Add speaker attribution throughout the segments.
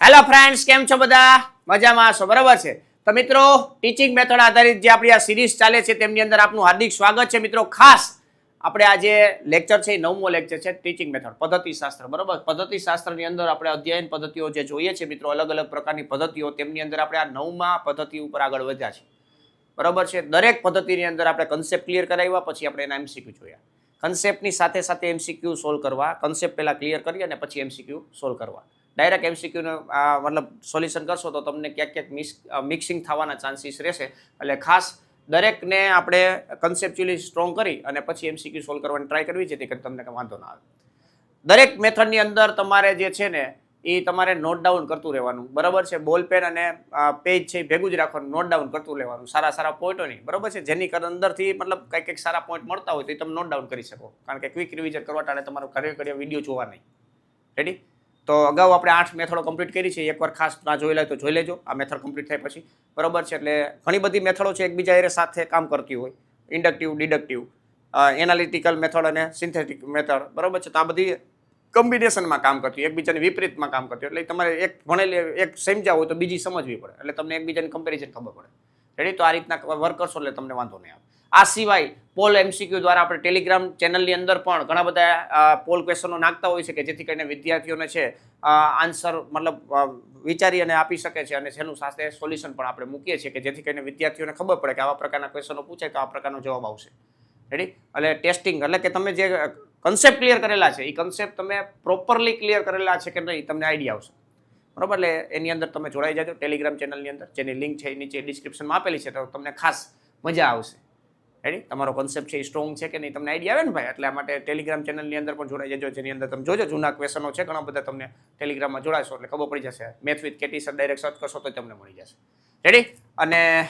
Speaker 1: Hello friends કેમ છો બધા? મજામાં છો, બરાબર છે? તો મિત્રો ટીચિંગ મેથડ આધારિત જે આપણી આ સિરીઝ ચાલે છે, તેમની અંદર આપનું હાર્દિક સ્વાગત છે. મિત્રો, ખાસ આપણે આ જે લેક્ચર છે, એ નવમો લેક્ચર છે ટીચિંગ મેથડ પદ્ધતિ શાસ્ત્ર બરાબર? પદ્ધતિ શાસ્ત્રની અંદર આપણે અધ્યયન પદ્ધતિઓ જે જોઈએ છે, મિત્રો, અલગ અલગ પ્રકારની પદ્ધતિઓ, તેમની અંદર આપણે આ નવમા પદ્ધતિ ઉપર આગળ વધ્યા છે બરાબર છે? દરેક પદ્ધતિની અંદર આપણે કન્સેપ્ટ ક્લિયર કરાવ્યા, પછી આપણે એના એમસીક્યુ જોયા. કન્સેપ્ટની સાથે સાથે એમસીક્યુ સોલ્વ કરવા કન્સેપ્ટ પહેલાં ક્લિયર કરી અને પછી એમસીક્યુ સોલ્વ કરવા. ડાયરેક્ટ એમસીક્યુનો મતલબ સોલ્યુશન કરશો તો તમને ક્યાંક ક્યાંક મિસ મિક્સિંગ થવાના ચાન્સીસ રહેશે. એટલે ખાસ દરેકને આપણે કન્સેપ્ચ્યુઅલી સ્ટ્રોંગ કરી અને પછી એમસીક્યુ સોલ્વ કરવાની ટ્રાય કરવી જેથી કરી તમને વાંધો ના આવે. દરેક મેથડની અંદર તમારે જે છે ને એ તમારે નોટ ડાઉન કરતું રહેવાનું. બરાબર છે? બોલ પેન અને પેજ છે એ ભેગું જ રાખવાનું નોટ ડાઉન કરતું રહેવાનું. સારા સારા પોઈન્ટો બરાબર છે? જેની અંદરથી મતલબ કંઈક કંઈક સારા પોઈન્ટ મળતા હોય તો એ તમે નોટ ડાઉન કરી શકો. કારણ કે ક્વિક રિવિઝન કરવા ટાણે તમારું ઘરે ઘરે વીડિયો જોવા નહીં. રેડી તો અગાઉ આપણે આઠ મેથડો કમ્પ્લીટ કરી છે. એકવાર ખાસ ના જોઈ લે તો જોઈ લેજો. આ મેથડ કમ્પ્લીટ થાય પછી. બરાબર છે? એટલે ઘણી બધી મેથડો છે એકબીજા એ સાથે કામ કરતી હોય. ઇન્ડક્ટિવ ડિડક્ટિવ એનાલિટિકલ મેથડ અને સિન્થેટિક મેથડ બરાબર છે? તો આ બધી કોમ્બિનેશનમાં કામ કરતી હોય. એકબીજાની વિપરીતમાં કામ કરતી હોય. એટલે તમારે એક ભણેલી, એક સમજ્યા હોય તો બીજી સમજવી પડે. એટલે તમને એકબીજાની કમ્પેરિઝન ખબર પડે. રેડી તો આ રીતના વર્ક કરશો એટલે તમને વાંધો નહીં આવે. આ સિવાય પોલ એમસીક્યુ દ્વારા આપણે ટેલિગ્રામ ચેનલની અંદર પણ ઘણા બધા પોલ ક્વેશ્ચનો નાખતા હોય છે કે જેથી કરીને વિદ્યાર્થીઓને છે આન્સર મતલબ વિચારી અને આપી શકે છે અને જેનું સાથે સોલ્યુશન પણ આપણે મૂકીએ છીએ કે જેથી કરીને વિદ્યાર્થીઓને ખબર પડે કે આવા પ્રકારના ક્વેશ્ચનો પૂછે તો આ પ્રકારનો જવાબ આવશે. રેડી એટલે ટેસ્ટિંગ એટલે કે તમે જે કન્સેપ્ટ ક્લિયર કરેલા છે એ કન્સેપ્ટ તમે પ્રોપરલી ક્લિયર કરેલા છે કે નહીં, તમને આઈડિયા આવશે. બરોબર? એટલે એની અંદર તમે જોડાઈ જાજો ટેલિગ્રામ ચેનલની અંદર, જેની લિંક છે, એ નીચે ડિસ્ક્રિપ્શનમાં આપેલી છે, તો તમને ખાસ મજા આવશે. રેડી તમારો કોન્સેપ્ટ છે એ સ્ટ્રોંગ છે કે નહીં? તમને આઈડિયા આવે ને ભાઈ? એટલા માટે ટેલિગ્રામ ચેનલની અંદર પણ જોડાઈ જજો. જેની અંદર તમે જોજો, જૂના ક્વેશ્ચનો છે, ઘણા બધા તમને ટેલિગ્રામમાં જોડાશો. એટલે ખબર પડી જશે. Math with KT sir direct search કરશો તો તમને મળી જશે. રેડી અને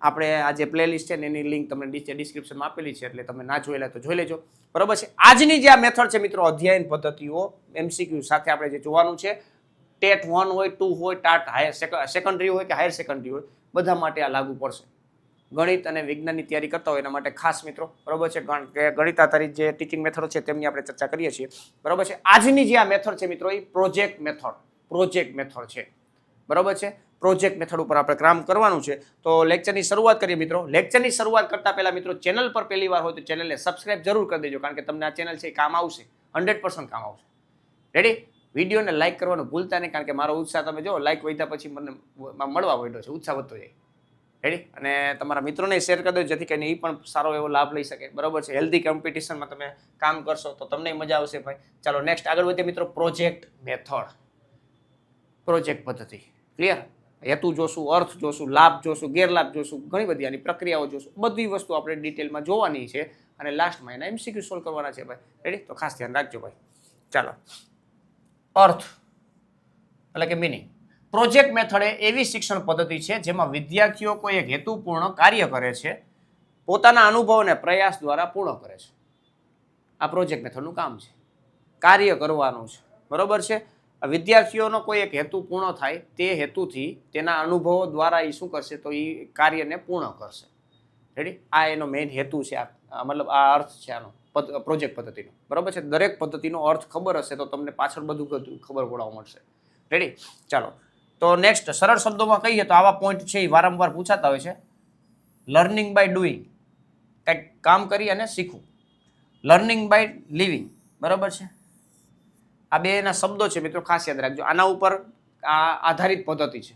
Speaker 1: આપણે આ જે પ્લેલિસ્ટ છે ને એની લિંક તમને ડિસ્ક્રિપ્શનમાં આપેલી છે. એટલે તમે ના જોયેલા તો જોઈ લેજો. બરોબર છે? આજની જે આ મેથડ છે મિત્રો, અધ્યયન પદ્ધતિઓ એમસીક્યુ સાથે આપણે જે જોવાનું છે, ટેટ વન હોય ટુ હોય, ટાટ હાયર સેકન્ડરી હોય કે હાયર સેકન્ડરી હોય, બધા માટે આ લાગુ પડશે. ગણિત અને વિજ્ઞાનની તૈયારી કરતા હોય એના માટે ખાસ મિત્રો, બરોબર છે? ગણિત આધારિત જે ટીચિંગ મેથડો છે તેમની આપણે ચર્ચા કરીએ છીએ. બરોબર છે? આજની જે આ મેથડ છે મિત્રો, એ પ્રોજેક્ટ મેથડ પ્રોજેક્ટ મેથડ છે. બરોબર છે? પ્રોજેક્ટ મેથડ ઉપર આપણે કામ કરવાનું છે. તો લેક્ચરની શરૂઆત કરીએ મિત્રો. લેક્ચરની શરૂઆત કરતા પહેલા મિત્રો ચેનલ પર પહેલી વાર હોય તો ચેનલને સબસ્ક્રાઇબ જરૂર કરી દેજો, કારણ કે તમને આ ચેનલ છે એ કામ આવશે. હંડ્રેડ પર્સન્ટ કામ આવશે. રેડી વિડીયોને લાઇક કરવાનું ભૂલતા નહીં, કારણ કે મારો ઉત્સાહ તમે જો લાઇક વધ્યા પછી મને મળવા વળ્યો છે. ઉત્સાહ વધતો જાય. રેડી અને તમારા મિત્રોને શેર કરી દો, જેથી કરીને એ પણ સારો એવો લાભ લઈ શકે. બરાબર છે? હેલ્ધી કોમ્પિટિશનમાં તમે કામ કરશો તો તમને મજા આવશે ભાઈ. ચાલો નેક્સ્ટ આગળ વધીએ મિત્રો પ્રોજેક્ટ મેથડ પ્રોજેક્ટ પદ્ધતિ. ક્લિયર હેતુ જોશું, અર્થ જોશું, લાભ જોશું, ગેરલાભ જોશું, ઘણી બધી આની પ્રક્રિયાઓ જોશું. બધી વસ્તુ આપણે ડિટેલમાં જોવાની છે અને લાસ્ટમાં એના એમસીક્યુ સોલ્વ કરવાના છે ભાઈ. રેડી તો ખાસ ધ્યાન રાખજો ભાઈ. ચાલો. અર્થ. એટલે કે મિનિંગ પ્રોજેક્ટ મેથડ એ એવી શિક્ષણ પદ્ધતિ છે જેમાં વિદ્યાર્થીઓ કોઈ એક હેતુપૂર્ણ કાર્ય કરે છે, પોતાના અનુભવ અને પ્રયાસ દ્વારા પૂર્ણ કરે છે. આ પ્રોજેક્ટ મેથડનું કામ છે. કાર્ય કરવાનું છે. બરોબર છે? વિદ્યાર્થીઓનો કોઈ એક હેતુ પૂર્ણ થાય, તે હેતુથી તેના અનુભવો દ્વારા એ શું કરશે તો એ કાર્યને પૂર્ણ કરશે. રેડી આ એનો મેઇન હેતુ છે આ મતલબ આ અર્થ છે આનો પ્રોજેક્ટ પદ્ધતિનો. બરાબર છે? દરેક પદ્ધતિનો અર્થ ખબર હશે તો તમને પાછળ બધું ખબર પડવા મળશે. રેડી ચાલો. તો નેક્સ્ટ સરળ શબ્દોમાં કહીએ તો આવા પોઈન્ટ છે એ વારંવાર પૂછાતા હોય છે. લર્નિંગ બાય ડુઈંગ કંઈક કામ કરી અને શીખવું. લર્નિંગ બાય લિવિંગ બરાબર છે? આ બેના શબ્દો છે મિત્રો, ખાસ યાદ રાખજો. આના ઉપર આ આધારિત પદ્ધતિ છે.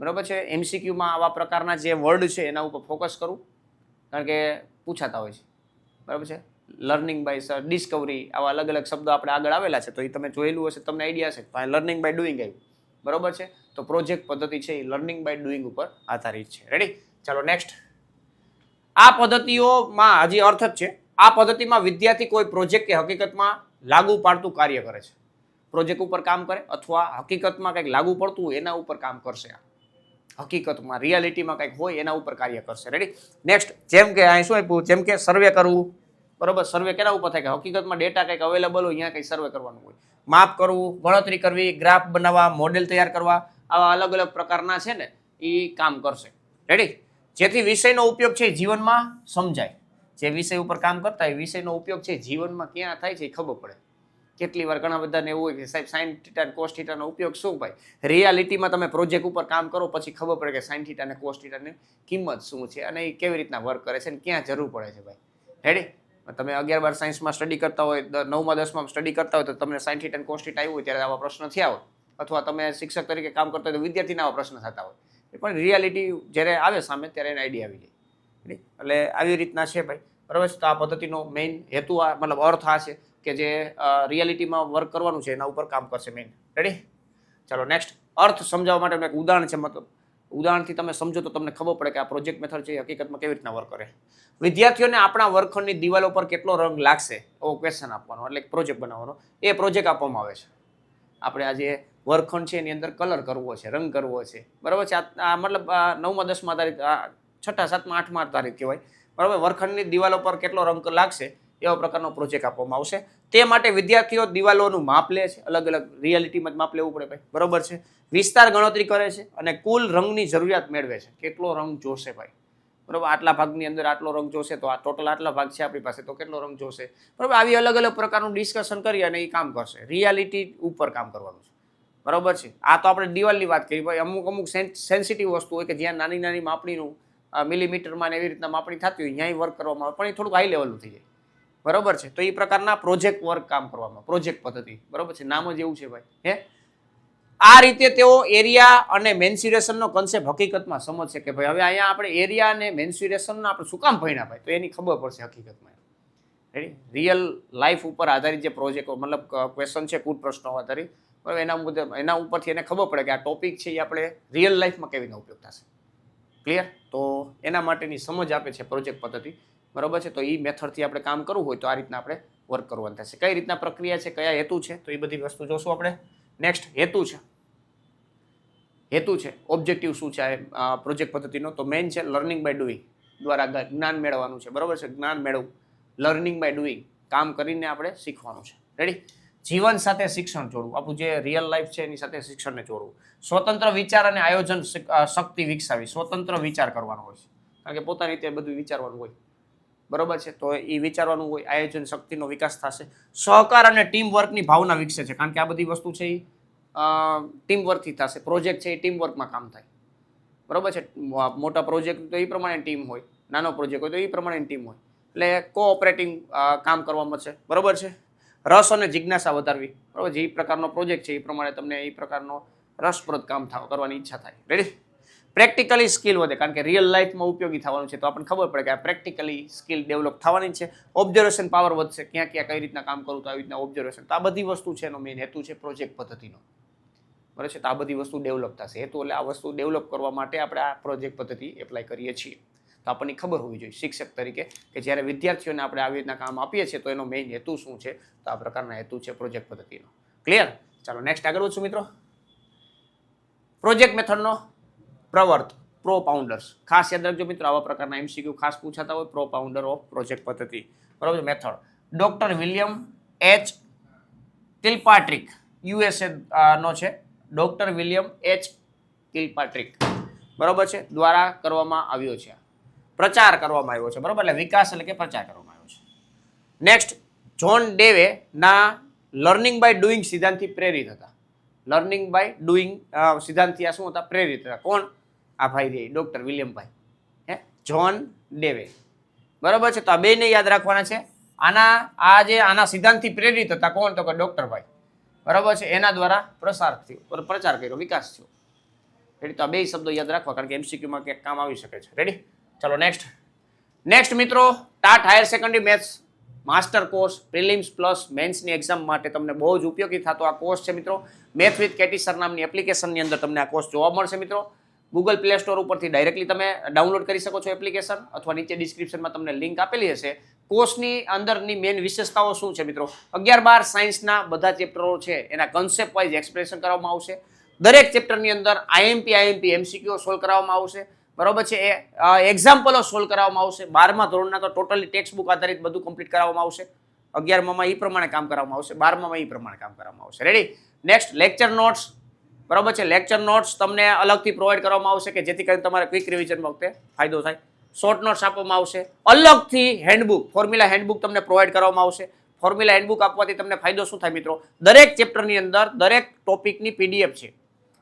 Speaker 1: બરાબર છે? એમસીક્યુમાં આવા પ્રકારના જે વર્ડ છે એના ઉપર ફોકસ કરવું કારણ કે પૂછાતા હોય છે. બરાબર છે? લર્નિંગ બાય સર ડિસ્કવરી આવા અલગ અલગ શબ્દો આપણે આગળ આવેલા છે, તો એ તમે જોયેલું હશે, તમને આઈડિયા છે લર્નિંગ બાય ડુઈંગ આવ્યું બરાબર છે? તો પ્રોજેક્ટ પદ્ધતિ છે એ લર્નિંગ બાય ડુઈંગ ઉપર આધારિત છે. રેડી ચાલો નેક્સ્ટ આ પદ્ધતિઓમાં હજી અર્થ જ છે. આ પદ્ધતિમાં વિદ્યાર્થી કોઈ પ્રોજેક્ટ કે હકીકતમાં લાગુ પાડતું કાર્ય કરે છે. પ્રોજેક્ટ ઉપર કામ કરે અથવા હકીકતમાં કંઈક લાગુ પડતું એના ઉપર કામ કરશે આ. હકીકતમાં રિયાલિટીમાં કંઈક હોય એના ઉપર કાર્ય કરશે. રેડી નેક્સ્ટ જેમ કે અહીં શું આપ્યું? જેમ કે સર્વે કરવું. બરોબર? સર્વે કેના ઉપર થાય? કે હકીકતમાં ડેટા કંઈક અવેલેબલ હોય, અહીંયા કંઈક સર્વે કરવાનું હોય. માપ કરવું, ગણતરી કરવી ગ્રાફ બનાવવા મોડેલ તૈયાર કરવા આવા અલગ અલગ પ્રકારના છે ને એ કામ કરશે. રેડી જેથી વિષયનો ઉપયોગ છે જીવનમાં સમજાય. જે વિષય ઉપર કામ કરતા એ વિષયનો ઉપયોગ છે જીવનમાં ક્યાં થાય છે એ ખબર પડે. કેટલી વાર ઘણા બધાને એવું હોય કે સાહેબ સાઇન થીટા અને કોસ થીટાનો ઉપયોગ શું ભાઈ? રિયાલિટીમાં તમે પ્રોજેક્ટ ઉપર કામ કરો પછી ખબર પડે કે સાઇન થીટા અને કોસ થીટાની કિંમત શું છે અને એ કેવી રીતના વર્ક કરે છે અને ક્યાં જરૂર પડે છે ભાઈ? રેડી તમે અગિયાર બાર સાયન્સમાં સ્ટડી કરતા હોય નવમાં, દસમાં સ્ટડી કરતા હોય તો તમને સાઇન થીટા અને કોસ થીટા આવ્યું હોય ત્યારે આવા પ્રશ્ન થયા હોય. અથવા તમે શિક્ષક તરીકે કામ કરતા હોય તો વિદ્યાર્થીના આવા પ્રશ્ન થતા હોય. એ પણ રિયાલિટી જ્યારે આવે સામે ત્યારે એને આઈડિયા આવી જાય? એટલે આવી રીતના છે ભાઈ. બરાબર તો આ પદ્ધતિનો મેઇન હેતુ આ, મતલબ અર્થ આ છે કે જે રિયાલિટીમાં વર્ક કરવાનું છે એના ઉપર કામ કરશે મેઇન રેડી ચાલો નેક્સ્ટ અર્થ સમજાવવા માટે એક ઉદાહરણ છે, મતલબ ઉદાહરણથી તમે સમજો તો તમને ખબર પડે કે આ પ્રોજેક્ટ મેથડ છે હકીકતમાં કેવી રીતના વર્ક કરે. વિદ્યાર્થીઓને આપણા વર્ગખંડની દિવાલો પર કેટલો રંગ લાગશે? એવો ક્વેશ્ચન આપવાનો. એટલે પ્રોજેક્ટ બનાવવાનો. એ પ્રોજેક્ટ આપવામાં આવે છે. આપણે આ જે વર્ગખંડ છે, એની અંદર કલર કરવો છે, રંગ કરવો છે. બરાબર છે? આ મતલબ નવમાં, દસમા આ છઠ્ઠા, સાતમા, આઠમા તારીખ કહેવાય. બરાબર? વર્ગખંડની દિવાલો પર કેટલો રંગ લાગશે એવા પ્રકારનો પ્રોજેક્ટ આપવામાં આવશે. તે માટે વિદ્યાર્થીઓ દિવાલોનું માપ લે છે. અલગ અલગ રિયાલિટીમાં જ માપ લેવું પડે ભાઈ. બરાબર છે? વિસ્તાર ગણતરી કરે છે અને કુલ રંગની જરૂરિયાત મેળવે છે. કેટલો રંગ જોશે ભાઈ? બરાબર? આટલા ભાગની અંદર આટલો રંગ જોશે તો આ ટોટલ આટલા ભાગ છે આપણી પાસે તો કેટલો રંગ જોશે? બરાબર? આવી અલગ અલગ પ્રકારનું ડિસ્કશન કરી અને એ કામ કરશે. રિયાલિટી ઉપર કામ કરવાનું છે. બરાબર છે? આ તો આપણે દિવાલની વાત કરી, ભાઈ, અમુક અમુક સેન્સિટિવ વસ્તુ હોય કે જ્યાં નાની નાની માપણીનું મિલીમીટરમાં એવી રીતના માપણી થતી હોય ત્યાંય વર્ક કરવામાં આવે, પણ એ થોડુંક હાઈ લેવલનું થઈ જાય. બરાબર છે? તો એ પ્રકારના પ્રોજેક્ટ વર્ક કામ કરવામાં પ્રોજેક્ટ પદ્ધતિ. બરોબર છે? નામ જ એવું છે ભાઈ, હે? આ રીતે તેઓ એરિયા અને મેન્સ્યુરેશનનો કન્સેપ્ટ હકીકતમાં સમજશે કે, ભાઈ, હવે અહીંયા આપણે એરિયા અને મેન્સ્યુરેશનનો આપણે શું કામ ભણ્યા ભાઈ? તો એની ખબર પડશે હકીકતમાં. રેડી રિયલ લાઈફ ઉપર આધારિત જે પ્રોજેક્ટ મતલબ ક્વેશ્ચન છે કુટ પ્રશ્નો આધારિત. બરાબર એના મુજબ, એના ઉપરથી એને ખબર પડે કે આ ટોપિક છે એ આપણે રિયલ લાઈફમાં કેવી રીતે ઉપયોગ થશે. ક્લિયર તો એના માટેની સમજ આપે છે પ્રોજેક્ટ પદ્ધતિ. બરાબર છે? તો એ મેથડથી આપણે કામ કરવું હોય તો આ રીતના આપણે વર્ક કરવાનું થશે. કઈ રીતના પ્રક્રિયા છે, કયા હેતુ છે, તો એ બધી વસ્તુ જોશું આપણે. નેક્સ્ટ હેતુ છે. હેતુ છે. ઓબ્જેક્ટિવ શું છે આ પ્રોજેક્ટ પદ્ધતિનો? તો મેઇન છે લર્નિંગ બાય ડુઈંગ દ્વારા જ્ઞાન મેળવવાનું છે. બરાબર છે? જ્ઞાન મેળવવું લર્નિંગ બાય ડુઈંગ કામ કરીને આપણે શીખવાનું છે. રેડી જીવન સાથે શિક્ષણ જોડવું. આપણું જે રિયલ લાઈફ છે એની સાથે શિક્ષણને જોડવું. સ્વતંત્ર વિચાર અને આયોજન શક્તિ વિકસાવી. સ્વતંત્ર વિચાર કરવાનો હોય છે. કારણ કે પોતાની રીતે બધું વિચારવાનું હોય. બરોબર છે? તો એ વિચારવાનું હોય, આયોજન શક્તિનો વિકાસ થશે. સહકાર અને ટીમ વર્કની ભાવના વિકસે છે. કારણ કે આ બધી વસ્તુ છે એ ટીમ વર્કથી થશે. પ્રોજેક્ટ છે એ ટીમ વર્કમાં કામ થાય. બરોબર છે? મોટા પ્રોજેક્ટ તો એ પ્રમાણે ટીમ હોય. નાનો પ્રોજેક્ટ હોય તો એ પ્રમાણે ટીમ હોય. એટલે કોઓપરેટિંગ કામ કરવામાં છે. બરોબર છે? રસ અને જિજ્ઞાસા વધારવી. બરાબર? જે પ્રકારનો પ્રોજેક્ટ છે એ પ્રમાણે તમને એ પ્રકારનો રસપ્રદ કામ થાવ કરવાની ઈચ્છા થાય. રેડી પ્રેક્ટિકલી સ્કિલ વધે. કારણ કે રિયલ લાઈફમાં ઉપયોગી થવાનું છે. તો આપણને ખબર પડે કે આ પ્રેક્ટિકલી સ્કિલ ડેવલપ થવાની છે. ઓબ્ઝર્વેશન પાવર વધશે. ક્યાં ક્યાં કઈ રીતના કામ કરું તો આવી રીતના ઓબ્ઝર્વેશન તો આ બધી વસ્તુ છે એનો મેઇન હેતુ છે પ્રોજેક્ટ પદ્ધતિનો. બરાબર છે? તો આ બધી વસ્તુ ડેવલપ થશે. હેતુ એટલે આ વસ્તુ ડેવલપ કરવા માટે આપણે આ પ્રોજેક્ટ પદ્ધતિ એપ્લાય કરીએ છીએ. તો આપણને ખબર હોવી જોઈએ શિક્ષક તરીકે કે જ્યારે વિદ્યાર્થીઓને આપણે આવી રીતના કામ આપીએ છીએ તો એનો મેઇન હેતુ શું છે? તો આ પ્રકારના હેતુ છે પ્રોજેક્ટ પદ્ધતિનો. ક્લિયર ચાલો નેક્સ્ટ આગળ વધશું મિત્રો. પ્રોજેક્ટ મેથડનો પ્રવર્ત પ્રો પાઉન્ડર્સ ખાસ યાદ રાખજો મિત્રો, આવા પ્રકારના એમસીક્યુ ખાસ પૂછાતા હોય પ્રો પાઉન્ડર ઓફ પ્રોજેક્ટ પદ્ધતિ. બરાબર method doctor William H Kilpatrick USA નો છે. ડોક્ટર વિલિયમ એચ કિલપાટ્રિક બરાબર છે? દ્વારા કરવામાં આવ્યો છે પ્રચાર કરવામાં આવ્યો છે, બરાબર? એટલે વિકાસ એટલે કે પ્રચાર કરવામાં આવ્યો છે. નેક્સ્ટ જોન ડેવે ના લર્નિંગ બાય ડુઈંગ સિદ્ધાંતથી પ્રેરિત હતા. લર્નિંગ બાય ડુઈંગ સિદ્ધાંતથી આ શું હતા? પ્રેરિત હતા. કોણ? આ ભાઈ રે ડૉક્ટર વિલિયમભાઈ. હે? જોન ડેવે બરાબર છે? તો આ બેને યાદ રાખવાના છે. આના, આ જે આના સિદ્ધાંતથી પ્રેરિત હતા, કોણ? તો કે ડોક્ટરભાઈ. બરાબર છે? એના દ્વારા પ્રસાર થયો પ્રચાર કર્યો, વિકાસ થયો. રેડી તો આ બે શબ્દો યાદ રાખવા, કારણ કે એમસીક્યુમાં ક્યાંક કામ આવી શકે છે. રેડી ચલો નેક્સ્ટ નેક્સ્ટ મિત્રો TAT higher secondary maths master course prelims plus મેન્સની exam માટે તમને બહુ જ ઉપયોગી થતો આ કોર્સ છે મિત્રો. મેથ વિથ કેટી સર નામની એપ્લિકેશનની અંદર તમને આ કોર્સ જોવા મળશે મિત્રો. ગૂગલ પ્લે સ્ટોર ઉપરથી ડાયરેક્ટલી તમે ડાઉનલોડ કરી શકો છો એપ્લિકેશન અથવા નીચે ડિસ્ક્રિપ્શનમાં તમને લિંક આપેલી હશે. કોર્સની અંદરની મેઇન વિશેષતાઓ શું છે મિત્રો? અગિયાર બાર સાયન્સના બધા ચેપ્ટરો છે. એના કન્સેપ્ટ વાઇઝ એક્સપ્લેનેશન કરવામાં આવશે. દરેક ચેપ્ટરની અંદર આઈએમપી આઈએમપી એમસીક્યુ સોલ્વ કરવામાં આવશે. બરોબર છે? એ એક્ઝામ્પલો સોલ્વ કરવામાં આવશે. બારમા ધોરણના તો ટોટલી ટેક્સ્ટ બુક આધારિત બધું કમ્પ્લીટ કરવામાં આવશે. અગિયારમાં એ પ્રમાણે કામ કરવામાં આવશે. બારમામાં એ પ્રમાણે કામ કરવામાં આવશે. રેડી નેક્સ્ટ લેક્ચર નોટ્સ બરોબર છે? લેક્ચર નોટ્સ તમને અલગથી પ્રોવાઈડ કરવામાં આવશે કે જેથી કરીને તમારે ક્વિક રિવિઝન વખતે ફાયદો થાય. શોર્ટ નોટ્સ આપવામાં આવશે. અલગથી હેન્ડબુક ફોર્મ્યુલા હેન્ડબુક તમને પ્રોવાઈડ કરવામાં આવશે. ફોર્મ્યુલા હેન્ડબુક આપવાથી તમને ફાયદો શું થાય મિત્રો? દરેક ચેપ્ટરની અંદર દરેક ટોપિકની પીડીએફ છે.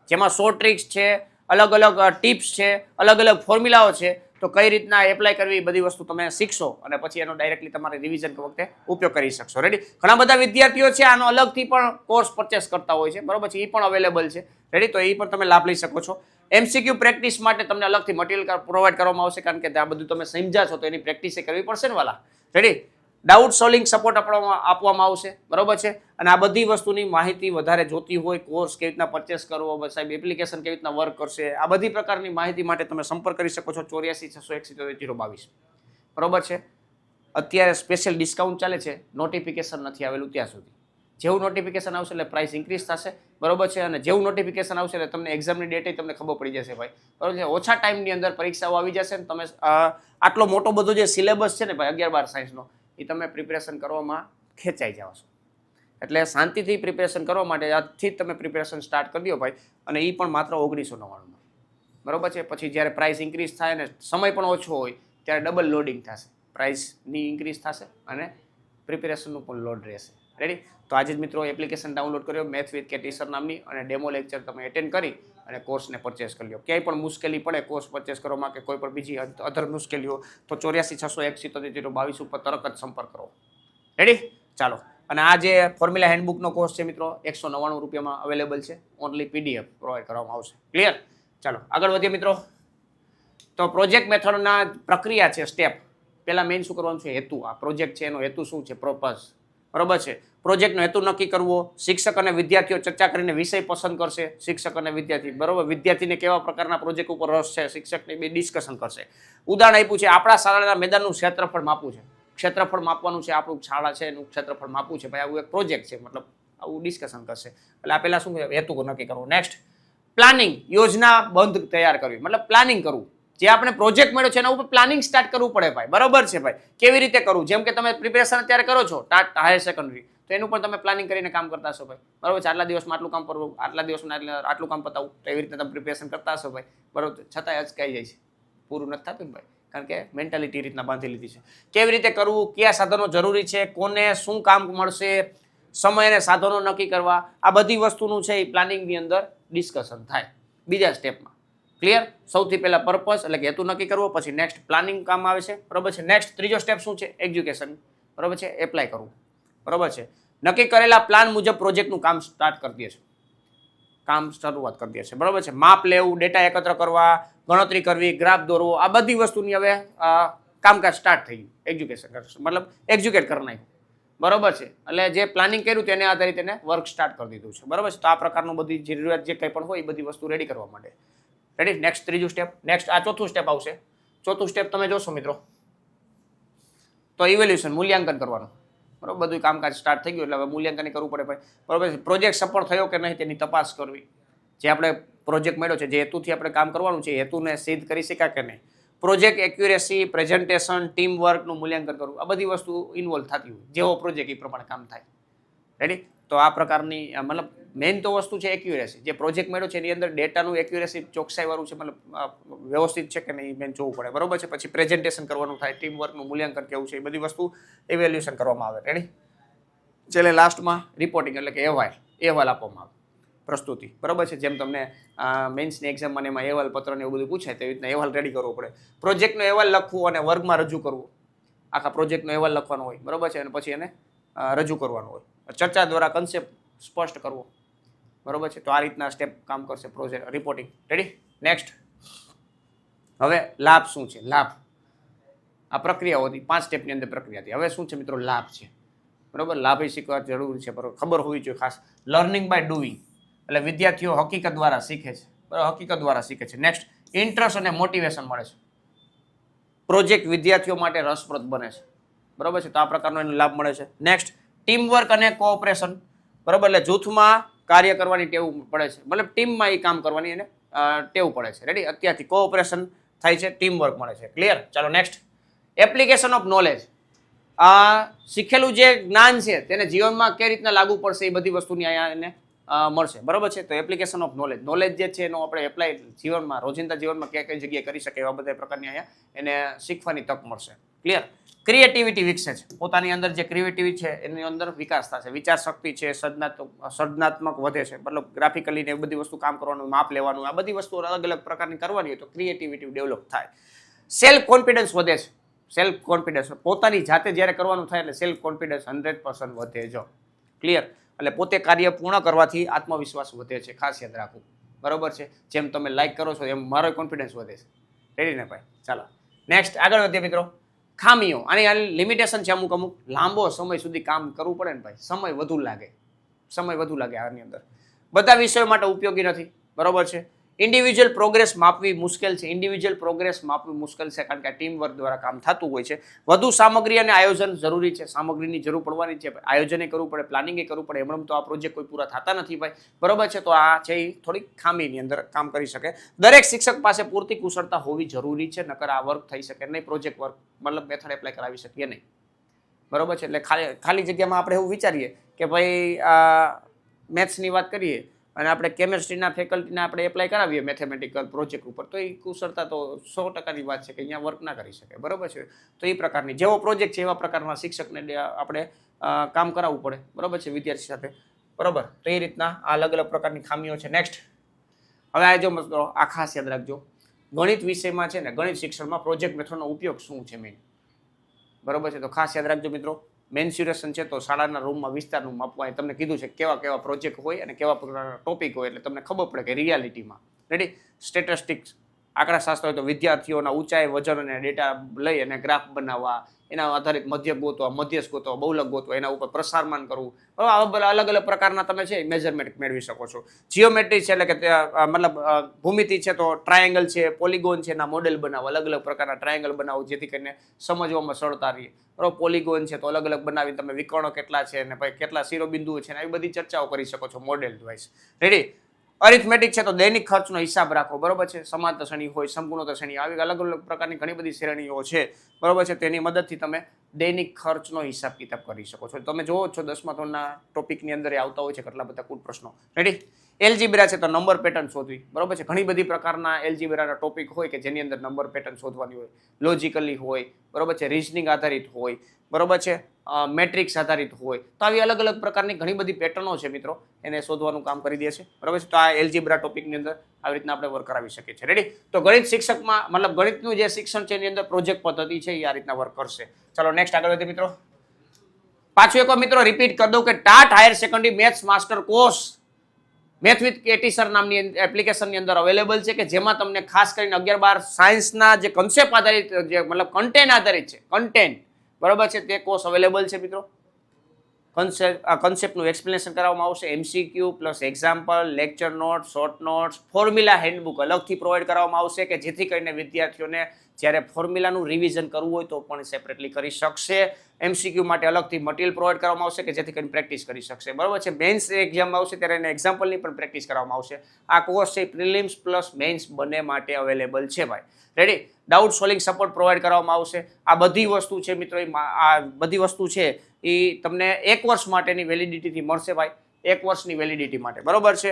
Speaker 1: જેમાં શોર્ટ ટ્રિક્સ છે અલગ અલગ ટિપ્સ છે, અલગ અલગ ફોર્મ્યુલાઓ છે, તો કઈ રીતના એપ્લાય કરવી બધી વસ્તુ તમે શીખશો અને પછી એનો ડાયરેક્ટલી તમારે રિવિઝન વખતે ઉપયોગ કરી શકશો. રેડી ઘણા બધા વિદ્યાર્થીઓ છે આનો અલગથી પણ કોર્સ પરચેસ કરતા હોય છે. બરોબર છે? એ પણ અવેલેબલ છે. રેડી તો એ પણ તમે લાભ લઈ શકો છો. એમસીક્યુ પ્રેક્ટિસ માટે તમને અલગથી મટીરિયલ પ્રોવાઈડ કરવામાં આવશે, કારણ કે આ બધું તમે સમજ્યા છો, તો એની પ્રેક્ટિસ કરવી પડશે ને વાલા. રેડી ડાઉટ સોલ્વિંગ સપોર્ટ આપવામાં આપવામાં આવશે. બરોબર છે? અને આ બધી વસ્તુની માહિતી વધારે જોતી હોય, કોર્સ કેવી રીતના પરચેસ કરવો સાહેબ, એપ્લિકેશન કેવી રીતના વર્ક કરશે, આ બધી પ્રકારની માહિતી માટે તમે સંપર્ક કરી શકો છો ચોર્યાસી છસો એકસી જીરો બાવીસ. બરોબર છે? અત્યારે સ્પેશિયલ ડિસ્કાઉન્ટ ચાલે છે નોટિફિકેશન નથી આવેલું ત્યાં સુધી. જેવું નોટિફિકેશન આવશે એટલે પ્રાઇસ ઇન્ક્રીઝ થશે. બરોબર છે? અને જેવું નોટિફિકેશન આવશે એટલે તમને એક્ઝામની ડેટે તમને ખબર પડી જશે ભાઈ. બરોબર છે? ઓછા ટાઈમની અંદર પરીક્ષાઓ આવી જશે ને તમે આટલો મોટો બધો જે સિલેબસ છે ને ભાઈ, અગિયાર બાર સાયન્સનો એ તમે પ્રિપેરેશન કરવામાં ખેંચાઈ જાઓ છો. એટલે શાંતિથી પ્રિપેરેશન કરવા માટે આજથી જ તમે પ્રિપેરેશન સ્ટાર્ટ કરી દો ભાઈ, અને એ પણ માત્ર ઓગણીસો નવ્વાણુંમાં. બરાબર છે? પછી જ્યારે પ્રાઇસ ઇન્ક્રીઝ થાય ને સમય પણ ઓછો હોય, ત્યારે ડબલ લોડિંગ થશે. પ્રાઇસની ઇન્ક્રીઝ થશે અને પ્રિપેરેશનનું પણ લોડ રહેશે. રેડી તો આજે જ મિત્રો એપ્લિકેશન ડાઉનલોડ કર્યો મેથ વિથ કે ટીચર નામની, અને ડેમો લેક્ચર તમે એટેન્ડ કરી અને કોર્સને પરચેસ કરી લો ક્યાંય પણ મુશ્કેલી પડે કોર્સ પરચેસ કરવામાં કે કોઈ પણ બીજી અધર મુશ્કેલીઓ, તો ચોર્યાસી છસો એક સિત્તોતેર જીરો બાવીસ ઉપર તરત જ સંપર્ક કરો. રેડી ચાલો. અને આ જે ફોર્મ્યુલા હેન્ડબુકનો કોર્સ છે મિત્રો, એકસો નવ્વાણું રૂપિયામાં અવેલેબલ છે. ઓનલી પીડીએફ પ્રોવાઈડ કરવામાં આવશે. ક્લિયર ચાલો. આગળ વધીએ મિત્રો. તો પ્રોજેક્ટ મેથડના પ્રક્રિયા છે સ્ટેપ પહેલાં મેઇન શું કરવાનું છે? હેતુ. આ પ્રોજેક્ટ છે, એનો હેતુ શું છે? પર્પઝ બરોબર છે. પ્રોજેક્ટનો હેતુ નક્કી કરવો, શિક્ષક અને વિદ્યાર્થીઓ ચર્ચા કરીને વિષય પસંદ કરશે, શિક્ષક અને વિદ્યાર્થી, બરોબર? વિદ્યાર્થીને કેવા પ્રકારના પ્રોજેક્ટ ઉપર રસ છે, શિક્ષકને બે ડિસ્કશન કરશે. ઉદાહરણ આપ્યું છે, આપણા શાળાના મેદાનનું ક્ષેત્રફળ માપવું છે. ક્ષેત્રફળ માપવાનું છે, આપણું શાળા છે, એનું ક્ષેત્રફળ માપવું છે, ભાઈ, આવું એક પ્રોજેક્ટ છે, મતલબ આવું ડિસ્કશન કરશે. એટલે આ પહેલાં શું હેતુ નક્કી કરવો. નેક્સ્ટ પ્લાનિંગ યોજના બંધ તૈયાર કરવી. મતલબ પ્લાનિંગ કરવું. જે આપણે પ્રોજેક્ટ મળ્યો છે એના ઉપર પ્લાનિંગ સ્ટાર્ટ કરવું પડે ભાઈ. બરોબર છે ભાઈ. કેવી રીતે કરવું? જેમ કે તમે પ્રિપેરેશન અત્યારે કરો છો ટાટ હાયર સેકન્ડરી તો એનું પણ તમે પ્લાનિંગ કરીને કામ કરતા હશો ભાઈ. બરોબર છે? આટલા દિવસમાં આટલું કામ કરવું, આટલા દિવસમાં આટલા- કામ પતાવું તો એવી રીતે તમે પ્રિપેરેશન કરતા હશો ભાઈ. બરોબર છતાંય અચકાઈ જાય છે. પૂરું નથી થતું ભાઈ. કારણ કે મેન્ટાલિટી રીતના બાંધી લીધી છે. કેવી રીતે કરવું? કયા સાધનો જરૂરી છે? કોને શું કામ મળશે? સમય અને સાધનો નક્કી કરવા. આ બધી વસ્તુનું છે એ પ્લાનિંગની અંદર ડિસ્કશન થાય. બીજા સ્ટેપમાં ક્લિયર સૌથી પહેલા પર્પસ એટલે કે હેતુ નક્કી કરવો, પછી નેક્સ્ટ પ્લાનિંગ કામ આવે છે. બરોબર છે? નેક્સ્ટ ત્રીજો સ્ટેપ શું છે? એજ્યુકેશન બરોબર છે? એપ્લાય કરવું. બરોબર છે? નક્કી કરેલા પ્લાન મુજબ પ્રોજેક્ટનું કામ સ્ટાર્ટ કરી દે છે. કામ શરૂઆત કરી દે છે. બરોબર છે? માપ લેવું ડેટા એકત્ર કરવા, ગણતરી કરવી ગ્રાફ દોરવો, આ બધી વસ્તુની હવે કામકાજ સ્ટાર્ટ થઈ ગયું. એજ્યુકેશન મતલબ એક્ઝ્યુકેટ કરી બરોબર છે? એટલે જે પ્લાનિંગ કર્યું તેને આધારિત તેને વર્ક સ્ટાર્ટ કરી દીધું છે. બરોબર છે? તો આ પ્રકારનું બધી જરૂરિયાત જે કંઈ પણ હોય એ બધી વસ્તુ રેડી કરવા માટે. રેડી નેક્સ્ટ ત્રીજું સ્ટેપ નેક્સ્ટ આ ચોથું સ્ટેપ આવશે. ચોથું સ્ટેપ તમે જોશો મિત્રો. તો ઇવેલ્યુશન મૂલ્યાંકન કરવાનું. બરાબર? બધું કામકાજ સ્ટાર્ટ થઈ ગયું એટલે હવે મૂલ્યાંકન કરવું પડે ભાઈ. બરાબર? પ્રોજેક્ટ સફળ થયો કે નહીં તેની તપાસ કરવી. જે આપણે પ્રોજેક્ટ મળ્યો છે, જે હેતુથી આપણે કામ કરવાનું છે હેતુને સિદ્ધ કરી શકાય કે નહીં? પ્રોજેક્ટ એક્યુરેસી પ્રેઝન્ટેશન ટીમ વર્કનું મૂલ્યાંકન કરવું. આ બધી વસ્તુ ઇન્વોલ્વ થતી હોય. જેવો પ્રોજેક્ટ એ પ્રમાણે કામ થાય. રેડી તો આ પ્રકારની મતલબ મેઇન તો વસ્તુ છે એક્યુરેસી જે પ્રોજેક્ટ મળ્યો છે એની અંદર ડેટાનું એક્યુરેસી ચોકસાઈવાળું છે, મતલબ વ્યવસ્થિત છે કે નહીં મેન જોવું પડે. બરોબર છે? પછી પ્રેઝન્ટેશન કરવાનું થાય ટીમ વર્કનું મૂલ્યાંકન કેવું છે, એ બધી વસ્તુ ઇવેલ્યુશન કરવામાં આવે. રેડી છેલ્લે લાસ્ટમાં રિપોર્ટિંગ એટલે કે અહેવાલ. અહેવાલ આપવામાં આવે. પ્રસ્તુતિ. બરોબર છે? જેમ તમને મેન્સની એક્ઝામમાં એમાં અહેવાલ પત્ર ને એવું બધું પૂછાય તેવી રીતના અહેવાલ રેડી કરવો પડે. પ્રોજેક્ટનો અહેવાલ લખવું અને વર્ગમાં રજૂ કરવું. આખા પ્રોજેક્ટનો અહેવાલ લખવાનો હોય. બરોબર છે? અને પછી એને રજૂ કરવાનો હોય. ચર્ચા દ્વારા કન્સેપ્ટ સ્પષ્ટ કરવો. બરોબર છે? તો આ રીતના સ્ટેપ કામ કરશે પ્રોજેક્ટ રિપોર્ટિંગ રેડી નેક્સ્ટ હવે લાભ શું છે? લાભ. આ પ્રક્રિયાઓ હતી પાંચ સ્ટેપની અંદર પ્રક્રિયા હતી હવે શું છે મિત્રો? લાભ છે. બરોબર? લાભ એ શીખવા જરૂરી છે. બરોબર? ખબર હોવી જોઈએ ખાસ. લર્નિંગ બાય ડુઈંગ એટલે વિદ્યાર્થીઓ હકીકત દ્વારા શીખે છે. બરાબર? હકીકત દ્વારા શીખે છે. નેક્સ્ટ ઇન્ટરેસ્ટ અને મોટિવેશન મળે છે. પ્રોજેક્ટ વિદ્યાર્થીઓ માટે રસપ્રદ બને છે. બરાબર છે? તો આ પ્રકારનો એનો લાભ મળે છે. નેક્સ્ટ ટીમવર્ક અને કોઓપરેશન બરાબર? એટલે જૂથમાં કાર્ય કરવાની ટેવ પડે છે. મતલબ ટીમમાં એ કામ કરવાની એને ટેવ પડે છે. રેડી અત્યારથી કોઓપરેશન થાય છે ટીમવર્ક મળે છે. ક્લિયર ચાલો નેક્સ્ટ એપ્લિકેશન ઓફ નોલેજ આ શીખેલું જે જ્ઞાન છે, તેને જીવનમાં કઈ રીતના લાગુ પડશે એ બધી વસ્તુની અહીંયા એને મળશે. બરોબર છે? તો એપ્લિકેશન ઓફ નોલેજ નોલેજ જે છે એનો આપણે એપ્લાય જીવનમાં, રોજિંદા જીવનમાં ક્યાં કઈ જગ્યાએ કરી શકે એવા બધા પ્રકારની અહીંયા એને શીખવાની તક મળશે. ક્લિયર ક્રિએટિવિટી વિકસે છે. પોતાની અંદર જે ક્રિએટિવિટી છે, એની અંદર વિકાસ થશે વિચાર શક્તિ છે સર્જનાત્મક સર્જનાત્મક વધે છે. મતલબ ગ્રાફિકલી ને બધી વસ્તુ કામ કરવાનું, માપ લેવાનું, આ બધી વસ્તુ અલગ અલગ પ્રકારની કરવાની હોય તો ક્રિએટિવિટી ડેવલપ થાય. સેલ્ફ કોન્ફિડન્સ વધે છે. સેલ્ફ કોન્ફિડન્સ પોતાની જાતે જ્યારે કરવાનું થાય એટલે સેલ્ફ કોન્ફિડન્સ હંડ્રેડ પર્સન્ટ વધે જો ક્લિયર એટલે પોતે કાર્ય પૂર્ણ કરવાથી આત્મવિશ્વાસ વધે છે. ખાસ યાદ રાખવું. બરોબર છે? જેમ તમે લાઇક કરો છો, એમ મારો કોન્ફિડન્સ વધે છે. રેડી ને ભાઈ? ચાલો. નેક્સ્ટ આગળ વધીએ મિત્રો. ખામીઓ. આની લિમિટેશન છે અમુક અમુક. લાંબો સમય સુધી કામ કરવું પડે ને ભાઈ. સમય વધુ લાગે. સમય વધુ લાગે આની અંદર. બધા વિષયો માટે ઉપયોગી નથી. બરોબર છે? ઇન્ડિવિજ્યુઅલ પ્રોગ્રેસ માપવી મુશ્કેલ છે. ઇન્ડિવિજ્યુઅલ પ્રોગ્રેસ માપવી મુશ્કેલ છે કારણ કે ટીમ વર્ક દ્વારા કામ થતું હોય છે. વધુ સામગ્રી અને આયોજન જરૂરી છે. સામગ્રીની જરૂર પડવાની છે. આયોજને કરવું પડે પ્લાનિંગે કરવું પડે. એમણે તો આ પ્રોજેક્ટ કોઈ પૂરા થતા નથી ભાઈ. બરોબર છે? તો આ છે એ થોડીક ખામીની અંદર કામ કરી શકે. દરેક શિક્ષક પાસે પૂરતી કુશળતા હોવી જરૂરી છે, નકર આ વર્ક થઈ શકે નહીં. પ્રોજેક્ટ વર્ક મતલબ મેથડ એપ્લાય કરાવી શકીએ નહીં. બરોબર છે? એટલે ખાલી ખાલી જગ્યામાં આપણે એવું વિચારીએ કે ભાઈ મેથ્સની વાત કરીએ અને આપણે કેમેસ્ટ્રીના ફેકલ્ટીને આપણે એપ્લાય કરાવીએ મેથેમેટિકલ પ્રોજેક્ટ ઉપર, તો એ કુશળતા તો સો ટકાની વાત છે કે અહીંયા વર્ક ના કરી શકે, બરોબર છે? તો એ પ્રકારની, જેવો પ્રોજેક્ટ છે એવા પ્રકારના શિક્ષકને આપણે કામ કરાવવું પડે, બરોબર છે, વિદ્યાર્થી સાથે? બરાબર? તો એ રીતના આ અલગ અલગ પ્રકારની ખામીઓ છે. નેક્સ્ટ હવે આ જો મિત્રો, આ ખાસ યાદ રાખજો. ગણિત વિષયમાં છે ને, ગણિત શિક્ષણમાં પ્રોજેક્ટ મેથડનો ઉપયોગ શું છે મેઇન બરોબર છે? તો ખાસ યાદ રાખજો મિત્રો. મેન્સ્યુરેશન છે તો શાળાના રૂમમાં વિસ્તારનું માપવા. તમને કીધું છે કેવા કેવા પ્રોજેક્ટ હોય અને કેવા પ્રકારના ટોપિક હોય, એટલે તમને ખબર પડે કે રિયાલિટીમાં રેડી સ્ટેટિસ્ટિક્સ આંકડાશાસ્ત્ર તો વિદ્યાર્થીઓના ઊંચાઈ, વજન અને ડેટા લઈ અને ગ્રાફ બનાવવા, એના આધારિત મધ્ય ગોતવા મધ્યસ્થ ગોતવા બહુલક ગોતવા એના ઉપર પ્રસારમાન કરવું. બરાબર અલગ અલગ પ્રકારના તમે છે મેજરમેન્ટ મેળવી શકો છો. જીઓમેટ્રી છે એટલે કે મતલબ ભૂમિતિ છે તો ટ્રાયેંગલ છે પોલિગોન છે, એના મોડેલ બનાવો, અલગ અલગ પ્રકારના ટ્રાયેંગલ બનાવો, જેથી કરીને સમજવામાં સરળતા રહીએ બરાબર પોલિગોન છે તો અલગ અલગ બનાવી તમે વિકર્ણો કેટલા છે ને ભાઈ કેટલા શિરોબિંદુઓ છે ને, આવી બધી ચર્ચાઓ કરી શકો છો મોડેલ વાઇઝ રેડી અરિથમેટિક છે તો દૈનિક ખર્ચનો હિસાબ રાખો. બરોબર છે? સમાંતર શ્રેણી હોય સંપૂર્ણ શ્રેણી આવી, અલગ અલગ પ્રકારની ઘણી બધી શ્રેણીઓ છે. બરોબર છે? તેની મદદથી તમે દૈનિક ખર્ચનો હિસાબ કિતાબ કરી શકો છો. તમે જોવો છો દસમા ધોરણના ટોપિકની અંદર આવતા હોય છે કેટલા બધા કુલ પ્રશ્નો. રેડી એલજીબ્રા છે તો નંબર પેટર્ન શોધવી. બરોબર છે? ઘણી બધી પ્રકારના એલજીબ્રાના ટોપિક હોય કે જેની અંદર નંબર પેટર્ન શોધવાની હોય. લોજિકલી હોય. બરોબર છે? રિઝનિંગ આધારિત હોય. બરોબર છે? મેટ્રિક્સ આધારિત હોય. તો આવી અલગ અલગ પ્રકારની ઘણી બધી પેટર્નો છે મિત્રો. એને શોધવાનું કામ કરી દે છે. બરાબર તો આ એલજીબ્રા ટોપિકની અંદર આવી રીતના આપણે વર્ક કરાવી શકીએ છીએ. રેડી તો ગણિત શિક્ષકમાં, મતલબ ગણિતનું જે શિક્ષણ છે એની અંદર પ્રોજેક્ટ પદ્ધતિ છે, એ આ રીતના વર્ક કરશે. ચલો નેક્સ્ટ આગળ વધીએ મિત્રો. પાછું એક મિત્રો રિપીટ કરી દઉં કે TAT higher secondary maths master course math with કેટીસર નામની એપ્લિકેશનની અંદર અવેલેબલ છે કે જેમાં તમને ખાસ કરીને અગિયાર બાર સાયન્સના જે કન્સેપ્ટ આધારિત જે મતલબ કન્ટેન્ટ આધારિત છે. કન્ટેન્ટ બરાબર છે? તે કોર્સ અવેલેબલ છે મિત્રો? કન્સેપ્ટ કન્સેપ્ટનું એક્સપ્લેનેશન કરવામાં આવશે. MCQ plus example lecture note short notes formula handbook અલગથી પ્રોવાઈડ કરવામાં આવશે કે જેથી કરીને વિદ્યાર્થીઓને જ્યારે ફોર્મ્યુલાનું રિવિઝન કરવું હોય તો પણ સેપરેટલી કરી શકશે. એમસીક્યુ માટે અલગથી મટીરિયલ પ્રોવાઈડ કરવામાં આવશે કે જેથી કરીને પ્રેક્ટિસ કરી શકશે. બરાબર છે? મેન્સ એક્ઝામ આવશે ત્યારે એને એક્ઝામ્પલની પણ પ્રેક્ટિસ કરવામાં આવશે. આ કોર્સ છે પ્રિલિમ્સ પ્લસ મેન્સ બંને માટે અવેલેબલ છે ભાઈ. Ready doubt solving support provide કરવામાં આવશે. આ બધી વસ્તુ છે મિત્રો આ બધી વસ્તુ છે એ તમને એક વર્ષ માટેની વેલિડિટીથી મળશે ભાઈ. એક વર્ષની વેલિડિટી માટે. બરોબર છે?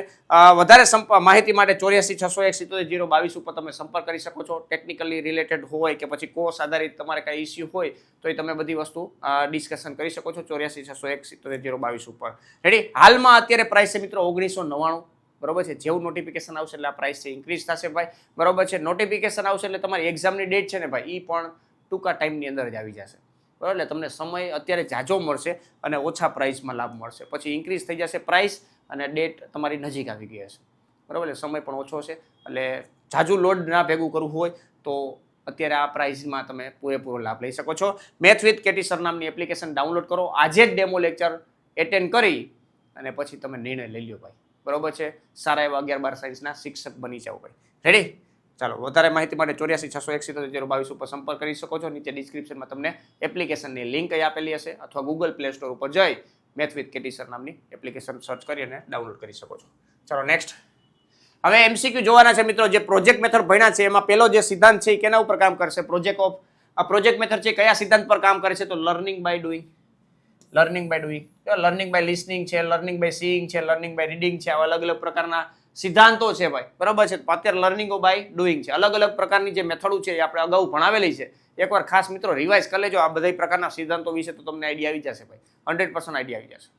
Speaker 1: વધારે માહિતી માટે ચોર્યાસી, છસો એક, સિત્તોતેર, જીરો, બાવીસ ઉપર તમે સંપર્ક કરી શકો છો. ટેકનિકલી રિલેટેડ હોય કે પછી કોર્સ આધારિત તમારે કાંઈ ઇસ્યુ હોય, તો એ તમે બધી વસ્તુ ડિસ્કશન કરી શકો છો. ચોર્યાસી, છસો એક, સિત્તોતેર, જીરો, બાવીસ ઉપર. રેડી હાલમાં અત્યારે પ્રાઇસ છે મિત્રો ઓગણીસો નવ્વાણું. બરોબર છે? જેવું નોટિફિકેશન આવશે એટલે આ પ્રાઇસ છે ઇન્ક્રીઝ થશે ભાઈ. બરોબર છે? નોટિફિકેશન આવશે એટલે તમારી એક્ઝામની ડેટ છે ને ભાઈ એ પણ ટૂંકા ટાઈમની અંદર જ આવી જશે. બરાબર? એટલે તમને સમય અત્યારે ઝાઝો મળશે અને ઓછા પ્રાઇસમાં લાભ મળશે. પછી ઇન્ક્રીઝ થઈ જશે પ્રાઇસ અને ડેટ તમારી નજીક આવી ગઈ હશે. બરાબર? એટલે સમય પણ ઓછો છે. એટલે ઝાઝું લોડ ના ભેગું કરવું હોય તો અત્યારે આ પ્રાઇસમાં તમે પૂરેપૂરો લાભ લઈ શકો છો. મેથ વિથ કેટીસર નામની એપ્લિકેશન ડાઉનલોડ કરો. આજે જ ડેમો લેક્ચર એટેન્ડ કરી અને પછી તમે નિર્ણય લઈ લ્યો ભાઈ. બરાબર છે? સારા એવા અગિયાર બાર સાયન્સના શિક્ષક બની જાઓ ભાઈ. રેડી ચાલો, વધારે માહિતી માટે ચોર્યાસી છસો એક સિત્તોતેર જીરો બાવીસ ઉપર સંપર્ક કરી શકો છો. નીચે ડિસ્ક્રિપ્શનમાં તમને એપ્લિકેશનની લિંક અહીં આપેલી હશે અથવા ગૂગલ પ્લે સ્ટોર ઉપર જઈ મેથ વિથ કેટીસર નામની એપ્લિકેશન સર્ચ કરી અને ડાઉનલોડ કરી શકો છો. ચાલો નેક્સ્ટ હવે એમસીક્યુ જોવાના છે મિત્રો, જે પ્રોજેક્ટ મેથડ ભણ્યા છે, એમાં પહેલો જે સિદ્ધાંત છે એ કેના ઉપર કામ કરશે? પ્રોજેક્ટ ઓફ આ પ્રોજેક્ટ મેથડ છે કયા સિદ્ધાંત પર કામ કરે છે? તો learning by doing learning by doing learning by listening છે લર્નિંગ બાય સીઈંગ છે લર્નિંગ બાય રીડિંગ છે, આવા અલગ અલગ પ્રકારના સિદ્ધાંતો છે ભાઈ. બરાબર છે? અત્યારે લર્નિંગો બાય ડુઈંગ છે. અલગ અલગ પ્રકારની જે મેથડો છે એ આપણે અગાઉ ભણાવેલી છે. એકવાર ખાસ મિત્રો રિવાઇઝ કરી લેજો. આ બધા પ્રકારના સિદ્ધાંતો વિશે તો તમને આઈડિયા આવી જશે ભાઈ. હંડ્રેડ પર્સન્ટ આઈડિયા આવી જશે.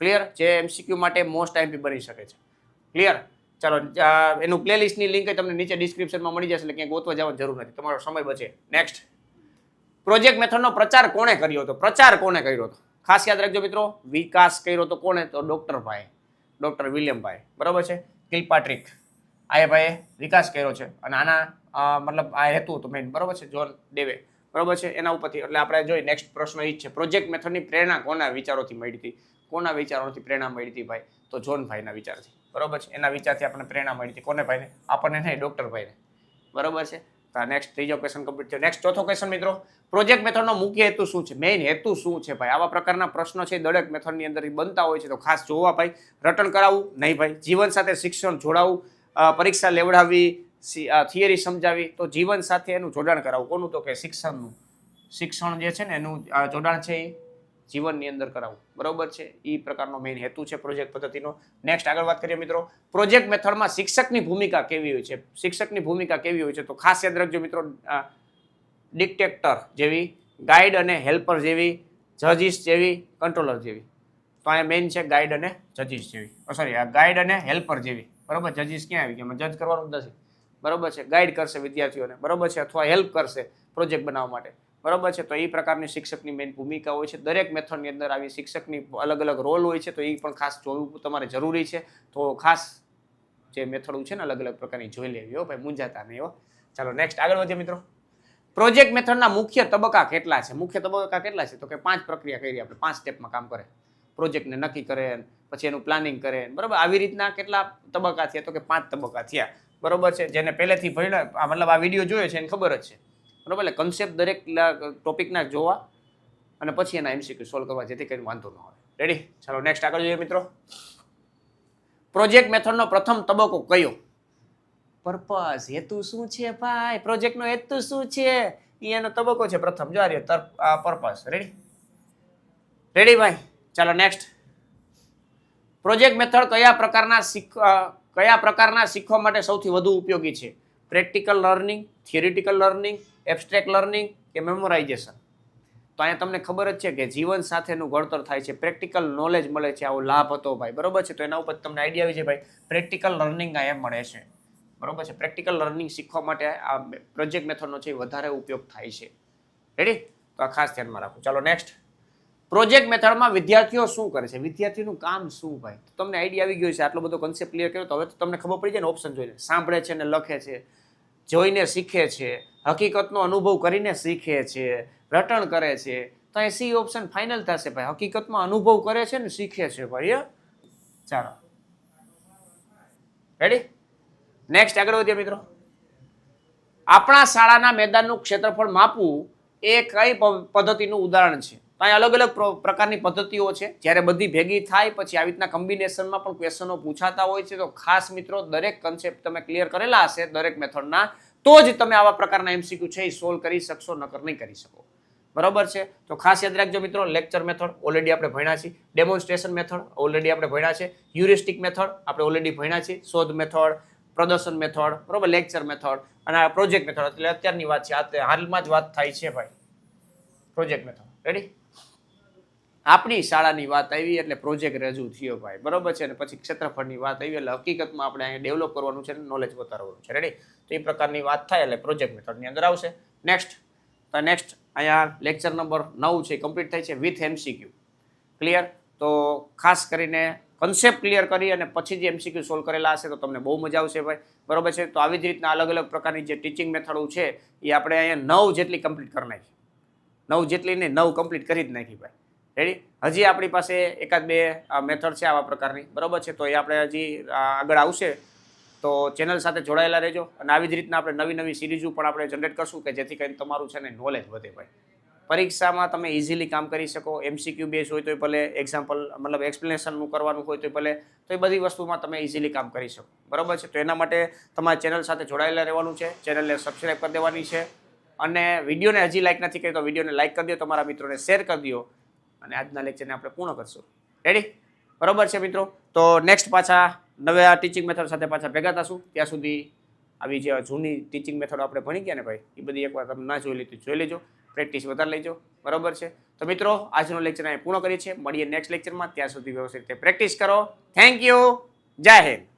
Speaker 1: ક્લિયર જે એમસીક્યુ માટે મોસ્ટ ટાઈમથી બની શકે છે. ક્લિયર ચાલો એનું પ્લેલિસ્ટની લિંક તમને નીચે ડિસ્ક્રિપ્શનમાં મળી જશે, એટલે ક્યાંય ગોતવા જવાની જરૂર નથી. તમારો સમય બચે. નેક્સ્ટ પ્રોજેક્ટ મેથડનો પ્રચાર કોણે કર્યો હતો? પ્રચાર કોણે કર્યો હતો? ખાસ યાદ રાખજો મિત્રો, વિકાસ કર્યો તો કોણે? તો ડોક્ટર ભાઈ. ડોક્ટર વિલિયમભાઈ. બરાબર છે? કિલપાટ્રિક. આ એ ભાઈએ વિકાસ કર્યો છે અને આના મતલબ આ હેતુ હતો મેઇન બરોબર છે જોન ડેવે બરોબર છે, એના ઉપરથી એટલે આપણે જોઈએ નેક્સ્ટ પ્રશ્ન એ જ છે પ્રોજેક્ટ મેથડની પ્રેરણા કોના વિચારોથી મળી હતી? કોના વિચારોથી પ્રેરણા મળી હતી ભાઈ? તો જોન ભાઈના વિચારથી. બરોબર છે, એના વિચારથી આપણને પ્રેરણા મળી હતી. કોને ભાઈને? આપણને નહીં ડૉક્ટર ભાઈને. બરોબર છે? તો નેક્સ્ટ ત્રીજો ક્વેશ્ચન કમ્પ્લીટ થયો. નેક્સ્ટ ચોથો ક્વેશ્ચન મિત્રો પ્રોજેક્ટ મેથડનો મુખ્ય હેતુ શું છે? મેઇન હેતુ શું છે ભાઈ? આવા પ્રકારના પ્રશ્નો છે દરેક મેથડની અંદર બનતા હોય છે. તો ખાસ જોવા ભાઈ, રટણ કરાવવું નહીં ભાઈ. જીવન સાથે શિક્ષણ જોડાવું પરીક્ષા લેવડાવવી થિયરી સમજાવી, તો જીવન સાથે એનું જોડાણ કરાવવું. કોનું તો કે શિક્ષણનું? શિક્ષણ જે છે ને એનું જોડાણ છે એ જીવનની અંદર કરાવવું બરોબર છે? એ પ્રકારનો મેઇન હેતુ છે પ્રોજેક્ટ પદ્ધતિનો. નેક્સ્ટ આગળ વાત કરીએ મિત્રો. પ્રોજેક્ટ મેથડમાં શિક્ષકની ભૂમિકા કેવી હોય છે? શિક્ષકની ભૂમિકા કેવી હોય છે? તો ખાસ યાદ રાખજો મિત્રો ડિક્ટેક્ટર જેવી ગાઈડ અને હેલ્પર જેવી જજીસ જેવી કંટ્રોલર જેવી. તો અહીંયા મેઇન છે ગાઈડ અને જજીસ જેવી. સોરી આ ગાઈડ અને હેલ્પર જેવી. બરોબર? જજીસ ક્યાં આવી ગયા? જજ કરવાનું નથી. બરોબર છે? ગાઈડ કરશે વિદ્યાર્થીઓને. બરોબર છે? અથવા હેલ્પ કરશે પ્રોજેક્ટ બનાવવા માટે. બરોબર છે? તો એ પ્રકારની શિક્ષકની મેઇન ભૂમિકા હોય છે. દરેક મેથડની અંદર આવી શિક્ષકની અલગ અલગ રોલ હોય છે. તો એ પણ ખાસ જોવું તમારે જરૂરી છે. તો ખાસ જે મેથડ છે ને, અલગ અલગ પ્રકારની જોઈ લેવી હો ભાઈ, મૂંઝાતા નહીં હો. ચાલો નેક્સ્ટ આગળ વધીએ મિત્રો. પ્રોજેક્ટ મેથડના મુખ્ય તબક્કા કેટલા છે? મુખ્ય તબક્કા કેટલા છે? તો કે પાંચ પ્રક્રિયા કરી આપણે. પાંચ સ્ટેપમાં કામ કરે. પ્રોજેક્ટને નક્કી કરે, પછી એનું પ્લાનિંગ કરે. બરાબર? આવી રીતના કેટલા તબક્કા થયા? તો કે પાંચ તબક્કા થયા. બરોબર છે? જેને પહેલેથી ભણ્યા મતલબ આ વીડિયો જોયો છે, એને ખબર જ છે. બરોબર? એટલે કન્સેપ્ટ દરેક ટોપિકના જોવા અને પછી એના એમસીક્યુ સોલ્વ કરવા, જેથી કરીને વાંધો ન આવે. રેડી ચાલો નેક્સ્ટ આગળ જોઈએ મિત્રો. પ્રોજેક્ટ મેથડનો પ્રથમ તબક્કો કયો? પર્પસ હેતુ શું છે ભાઈ? પ્રોજેક્ટનો હેતુ શું છે? એનો તબક્કો છે પ્રથમ. જો આ રહ્યો પર્પસ રેડી રેડી ભાઈ? ચાલો નેક્સ્ટ પ્રોજેક્ટ મેથડ કયા પ્રકારના શીખ કયા પ્રકારના શીખવા માટે સૌથી વધુ ઉપયોગી છે? Practical learning, theoretical learning, abstract learning કે મેમોરાઇઝેશન. તો અહીંયા તમને ખબર જ છે કે જીવન સાથેનું ઘડતર થાય છે. પ્રેક્ટિકલ નોલેજ મળે છે. આવો લાભ હતો ભાઈ. બરોબર છે? તો એના ઉપર તમને આઈડિયા આવી છે ભાઈ. પ્રેક્ટિકલ લર્નિંગ અહીંયા મળે છે. બરોબર છે? પ્રેક્ટિકલ લર્નિંગ શીખવા માટે આ પ્રોજેક્ટ મેથડનો છે વધારે ઉપયોગ થાય છે. રેડી તો આ ખાસ ધ્યાનમાં રાખો. ચાલો નેક્સ્ટ પ્રોજેક્ટ મેથડમાં વિદ્યાર્થીઓ શું કરે છે? વિદ્યાર્થીનું કામ શું ભાઈ? તમને આઈડિયા આવી ગયો છે આટલો બધો કન્સેપ્ટ ક્લિયર કર્યો, તો હવે તો તમને ખબર પડી જાય ને ઓપ્શન જોઈને. સાંભળે છે ને લખે છે, જોઈને શીખે છે, હકીકતનો અનુભવ કરીને શીખે છે, રટણ કરે છે. તો એ સી ઓપ્શન ફાઇનલ થશે ભાઈ. હકીકતમાં અનુભવ કરે છે ને શીખે છે ભાઈ? ચાલો. રેડી નેક્સ્ટ આગળ વધીએ મિત્રો. આપણા શાળાના મેદાનનું ક્ષેત્રફળ માપવું એ કઈ પદ્ધતિનું ઉદાહરણ છે? તો અહીં અલગ અલગ પ્રકારની પદ્ધતિઓ છે. જ્યારે બધી ભેગી થાય, પછી આવી રીતના કોમ્બિનેશનમાં પણ ક્વેશ્ચનો પૂછાતા હોય છે. તો ખાસ મિત્રો, દરેક કન્સેપ્ટ તમે ક્લિયર કરેલા હશે, દરેક મેથડના તો જ તમે આવા પ્રકારના એમસીક્યુ છે એ સોલ્વ કરી શકશો, નકર નહીં કરી શકો. બરાબર છે? તો ખાસ યાદ રાખજો મિત્રો લેક્ચર મેથડ ઓલરેડી આપણે ભણ્યા છીએ. ડેમોન્સ્ટ્રેશન મેથડ ઓલરેડી આપણે ભણ્યા છે. હ્યુરિસ્ટિક મેથડ આપણે ઓલરેડી ભણ્યા છીએ. શોધ મેથડ પ્રદર્શન મેથડ બરોબર? લેક્ચર મેથડ અને આ પ્રોજેક્ટ મેથડ એટલે અત્યારની વાત છે. આ હાલમાં જ વાત થાય છે ભાઈ. પ્રોજેક્ટ મેથડ રેડી આપણી શાળાની વાત આવી એટલે પ્રોજેક્ટ રજૂ થયો ભાઈ. બરોબર છે? અને પછી ક્ષેત્રફળની વાત આવી એટલે હકીકતમાં આપણે અહીંયા ડેવલપ કરવાનું છે નોલેજ વધારવાનું છે. રેડી તો એ પ્રકારની વાત થાય એટલે પ્રોજેક્ટ મેથડની અંદર આવશે. નેક્સ્ટ તો નેક્સ્ટ અહીંયા લેક્ચર નંબર નવ છે કમ્પ્લીટ થાય છે વિથ એમસીક્યુ ક્લિયર તો ખાસ કરીને કન્સેપ્ટ ક્લિયર કરી અને પછી જે એમસીક્યુ સોલ્વ કરેલા હશે તો તમને બહુ મજા આવશે ભાઈ. બરોબર છે? તો આવી જ રીતના અલગ અલગ પ્રકારની જે ટીચિંગ મેથડો છે, એ આપણે અહીંયા નવ જેટલી કમ્પ્લીટ કરી નાખી. નવ જેટલી ને નવ કમ્પ્લીટ કરી જ નાખી ભાઈ. રેડી હજી આપણી પાસે એકાદ બે મેથડ છે આવા પ્રકારની. બરાબર છે? તો એ આપણે હજી આગળ આવશે. તો ચેનલ સાથે જોડાયેલા રહેજો. અને આવી જ રીતના આપણે નવી નવી સિરીઝો પણ આપણે જનરેટ કરશું કે જેથી કરીને તમારું છે ને નોલેજ વધે ભાઈ. પરીક્ષામાં તમે ઇઝીલી કામ કરી શકો. એમસીક્યુ બેઝ હોય તો ભલે એક્ઝામ્પલ મતલબ એક્સપ્લેનેશનનું કરવાનું હોય તો ભલે, તો એ બધી વસ્તુમાં તમે ઇઝીલી કામ કરી શકો. બરાબર છે? તો એના માટે તમારે ચેનલ સાથે જોડાયેલા રહેવાનું છે. ચેનલને સબસ્ક્રાઈબ કરી દેવાની છે. અને વિડીયોને હજી લાઇક નથી કરી તો વિડીયોને લાઇક કરી દો. તમારા મિત્રોને શેર કરી દો. અને આજના લેક્ચરને આપણે પૂર્ણ કરશું. રેડી બરોબર છે મિત્રો? તો નેક્સ્ટ પાછા નવા ટીચિંગ મેથડ સાથે પાછા ભેગા થશું. ત્યાં સુધી આવી જે જૂની ટીચિંગ મેથડ આપણે ભણી ગયા ને ભાઈ, એ બધી એકવાર તમે ના જોઈ લીધી જોઈ લેજો. પ્રેક્ટિસ વધારે લેજો. બરોબર છે? તો મિત્રો, આજનો લેક્ચર અહીં પૂર્ણ કરીએ છીએ. મળીએ નેક્સ્ટ લેક્ચરમાં ત્યાં સુધી વ્યવસ્થિત પ્રેક્ટિસ કરો. થેન્ક યુ જય હિન્દ.